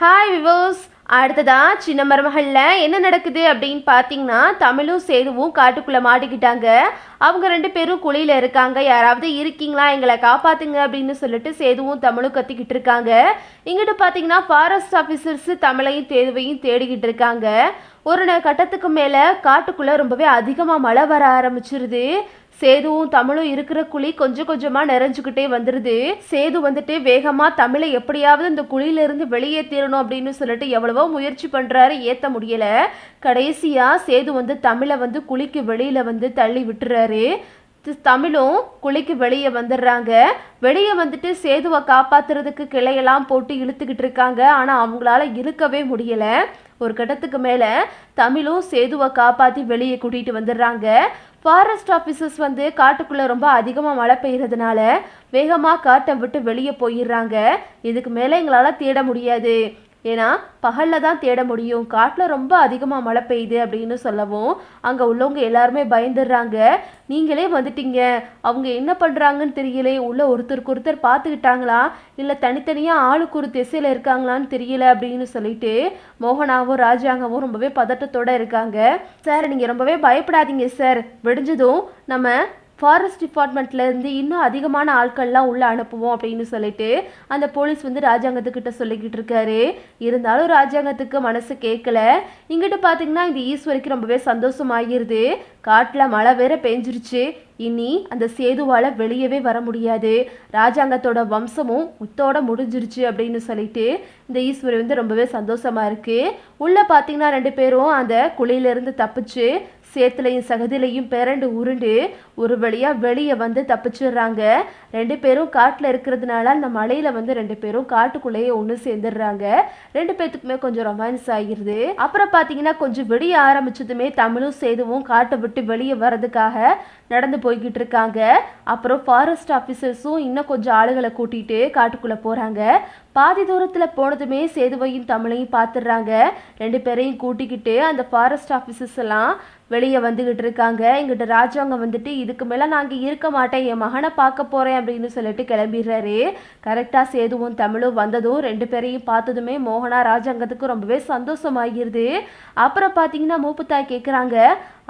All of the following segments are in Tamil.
ஹாய் விவோஸ் அடுத்ததாக சின்ன மருமகளில் என்ன நடக்குது அப்படின்னு பார்த்தீங்கன்னா தமிழும் சேதுவும் காட்டுக்குள்ளே மாட்டிக்கிட்டாங்க. அவங்க ரெண்டு பேரும் குழியில் இருக்காங்க. யாராவது இருக்கீங்களா? எங்களை காப்பாற்றுங்க அப்படின்னு சொல்லிட்டு சேதுவும் தமிழும் கத்திக்கிட்டு இருக்காங்க. இங்கிட்டு பார்த்தீங்கன்னா ஃபாரஸ்ட் ஆஃபீஸர்ஸு தமிழையும் தேதுவையும் தேடிக்கிட்டு இருக்காங்க. ஒரு ந- கட்டத்துக்கு மேலே காட்டுக்குள்ளே ரொம்பவே அதிகமாக மழை வர ஆரம்பிச்சிருது. சேதுவும் தமிழும் இருக்கிற குழி கொஞ்சம் கொஞ்சமா நிறைஞ்சுக்கிட்டே வந்துருது. சேது வந்துட்டு வேகமா தமிழை எப்படியாவது இந்த குழியிலிருந்து வெளியேற்றிடணும் அப்படின்னு சொல்லிட்டு எவ்வளவோ முயற்சி பண்றாரு ஏத்த முடியல. கடைசியா சேது வந்து தமிழை வந்து குழிக்கு வெளியில வந்து தள்ளி விட்டுறாரு. தமிழும் குழிக்கு வெளியே வந்துடுறாங்க. வெளியே வந்துட்டு சேதுவை காப்பாத்துறதுக்கு கிளையெல்லாம் போட்டு இழுத்துக்கிட்டு இருக்காங்க. ஆனா அவங்களால இழுக்கவே முடியல. ஒரு கட்டத்துக்கு மேல தமிழும் சேதுவை காப்பாத்தி வெளியே கூட்டிட்டு வந்துடுறாங்க. ஃபாரஸ்ட் ஆஃபீஸர்ஸ் வந்து காட்டுக்குள்ளே ரொம்ப அதிகமாக மழை பெய்கிறதுனால வேகமாக காட்டை விட்டு வெளியே போயிடுறாங்க. இதுக்கு மேலே எங்களால் தேட முடியாது. ஏன்னா பகலில் தான் தேட முடியும். காட்டில் ரொம்ப அதிகமாக மழை பெய்யுது அப்படின்னு சொல்லவும் அங்கே உள்ளவங்க எல்லாருமே பயந்துடுறாங்க. நீங்களே வந்துட்டீங்க. அவங்க என்ன பண்ணுறாங்கன்னு தெரியல. உள்ள ஒருத்தருக்கு ஒருத்தர் பார்த்துக்கிட்டாங்களா? இல்லை தனித்தனியாக ஆளுக்கு ஒரு திசையில் இருக்காங்களான்னு தெரியல அப்படின்னு சொல்லிட்டு மோகனாவும் ராஜாங்கவும் ரொம்பவே பதட்டத்தோட இருக்காங்க. சார் நீங்கள் ரொம்பவே பயப்படாதீங்க சார். விடிஞ்சதும் நம்ம ஃபாரஸ்ட் டிபார்ட்மெண்ட்லேருந்து இன்னும் அதிகமான ஆட்கள்லாம் உள்ளே அனுப்புவோம் அப்படின்னு சொல்லிட்டு அந்த போலீஸ் வந்து ராஜாங்கத்துக்கிட்ட சொல்லிக்கிட்டு இருக்காரு. இருந்தாலும் ராஜாங்கத்துக்கு மனசு கேட்கல இங்கிட்டு பார்த்தீங்கன்னா இந்த ஈஸ்வரிக்கு ரொம்பவே சந்தோஷமாகிருது காட்டில் மழை வேற பெஞ்சிருச்சு. இனி அந்த சேதுவால் வெளியவே வர முடியாது. ராஜாங்கத்தோட வம்சமும் முத்தோட முடிஞ்சிருச்சு அப்படின்னு சொல்லிட்டு இந்த ஈஸ்வரி வந்து ரொம்பவே சந்தோஷமாக இருக்குது உள்ளே பார்த்தீங்கன்னா ரெண்டு பேரும் அந்த குழியிலேருந்து தப்பிச்சு சேத்துலையும் சகதிலையும் பிறண்டு உருண்டு ஒரு வழியா வெளியே வந்து தப்பிச்சிடுறாங்க ரெண்டு பேரும் காட்டில் இருக்கிறதுனால அந்த மலையில வந்து ரெண்டு பேரும் காட்டுக்குள்ளேயே ஒன்று சேர்ந்துடுறாங்க ரெண்டு பேத்துக்குமே கொஞ்சம் ரொமான்ஸ் ஆகிருது. அப்புறம் பார்த்தீங்கன்னா கொஞ்சம் வெடிய ஆரம்பிச்சதுமே தமிழும் சேதுவும் காட்டை விட்டு வெளியே வர்றதுக்காக நடந்து போய்கிட்டு இருக்காங்க. அப்புறம் ஃபாரஸ்ட் ஆஃபீஸர்ஸும் இன்னும் கொஞ்சம் ஆளுகளை கூட்டிகிட்டு காட்டுக்குள்ளே போகிறாங்க பாதி தூரத்தில் போனதுமே சேதுவையும் தமிழையும் பார்த்துடுறாங்க. ரெண்டு பேரையும் கூட்டிக்கிட்டு அந்த ஃபாரஸ்ட் ஆஃபீஸர்ஸ் எல்லாம் வெளியே வந்துக்கிட்டு இருக்காங்க. எங்கிட்ட ராஜாங்க வந்துட்டு இதுக்கு மேலே நாங்கள் இருக்க மாட்டேன். என் மகனை பார்க்க போகிறேன் அப்படின்னு சொல்லிட்டு கிளம்பிடுறாரு. கரெக்டாக சேதுவும் தமிழும் வந்ததும் ரெண்டு பேரையும் பார்த்ததுமே மோகனா ராஜாங்கத்துக்கு ரொம்பவே சந்தோஷமாகிருது. அப்புறம் பார்த்தீங்கன்னா மூப்புத்தாய் கேட்குறாங்க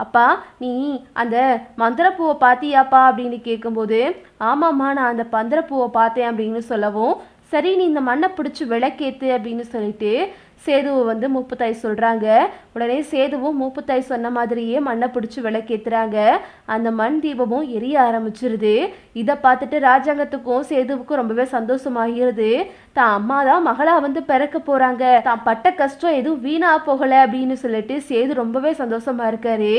அப்பா நீ அந்த மந்திரப்பூவை பார்த்தியாப்பா? அப்படின்னு கேட்கும்போது ஆமாம்மா நான் அந்த பந்திரப்பூவை பார்த்தேன் அப்படின்னு சொல்லவும் சரி நீ இந்த மண்ணை பிடிச்சி விளக்கேத்து அப்படின்னு சொல்லிட்டு சேதுவை வந்து மூப்புத்தாய் சொல்கிறாங்க உடனே சேதுவும் மூப்புத்தாய் சொன்ன மாதிரியே மண்ணை பிடிச்சி விளக்கேற்றுறாங்க அந்த மண் தீபமும் எரிய ஆரம்பிச்சிருது. இதை பார்த்துட்டு ராஜாங்கத்துக்கும் சேதுவுக்கும் ரொம்பவே சந்தோஷமாகிறது. தான் அம்மா தான் மகளாக வந்து பிறக்க போறாங்க. தான் பட்ட கஷ்டம் எதுவும் வீணா போகலை அப்படின்னு சொல்லிட்டு சேது ரொம்பவே சந்தோஷமா இருக்காரு.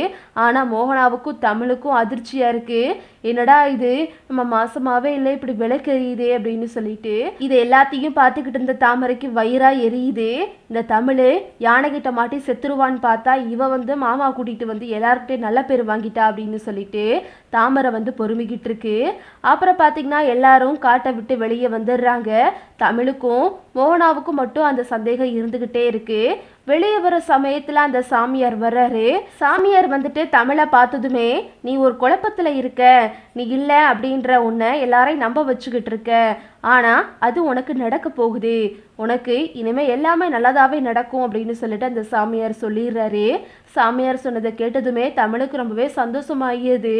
ஆனால் மோகனாவுக்கும் தமிழுக்கும் அதிர்ச்சியாக இருக்குது என்னடா இது? நம்ம மாசமாவே இல்லை இப்படி விளக்கு எரியுதே அப்படின்னு சொல்லிட்டு இது எல்லாத்தையும் பார்த்துக்கிட்டு இருந்த தாமரைக்கு வயிறா எரியுது. இந்த தமிழே யானைகிட்ட மாட்டி செத்துருவான்னு பார்த்தா இவ வந்து மாமா கூட்டிட்டு வந்து எல்லார்கிட்டையும் நல்ல பேர் வாங்கிட்டா அப்படின்னு சொல்லிட்டு தாமரை வந்து பொறுமிக்கிட்டு இருக்கு. அப்புறம் பார்த்தீங்கன்னா எல்லாரும் காட்டை விட்டு வெளியே வந்துடுறாங்க. தமிழுக்கும் மோகனாவுக்கும் மட்டும் அந்த சந்தேகம் இருந்துகிட்டே இருக்கு. வெளியே வர சமயத்துல அந்த சாமியார் வர்றாரு. சாமியார் வந்துட்டு தமிழை பார்த்ததுமே நீ ஒரு குழப்பத்துல இருக்க. நீ இல்லை அப்படின்ற உன்னை எல்லாரையும் நம்ப வச்சுக்கிட்டு இருக்க. ஆனா அது உனக்கு நடக்க போகுது. உனக்கு இனிமே எல்லாமே நல்லதாவே நடக்கும் அப்படின்னு சொல்லிட்டு அந்த சாமியார் சொல்லிடுறாரு. சாமியார் சொன்னதை கேட்டதுமே தமிழுக்கு ரொம்பவே சந்தோஷமாகியது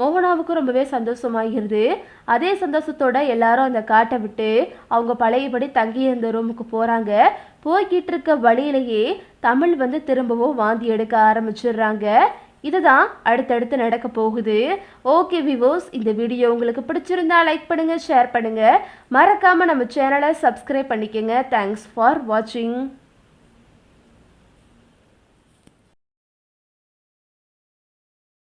மோகனாவுக்கும் ரொம்பவே சந்தோஷமாகிறது அதே சந்தோஷத்தோட எல்லாரும் அந்த காட்டை விட்டு அவங்க பழையபடி தங்கி இருந்த ரூமுக்கு போகிறாங்க போய்கிட்டு இருக்க வழியிலேயே தமிழ் வந்து திரும்பவும் வாந்தி எடுக்க ஆரம்பிச்சிடுறாங்க. இதுதான் அடுத்தடுத்து நடக்க போகுது. ஓகே விவோஸ் இந்த வீடியோ உங்களுக்கு பிடிச்சிருந்தா லைக் பண்ணுங்கள் ஷேர் பண்ணுங்கள் மறக்காமல் நம்ம சேனலை சப்ஸ்கிரைப் பண்ணிக்கோங்க. தேங்க்ஸ் ஃபார் வாட்சிங்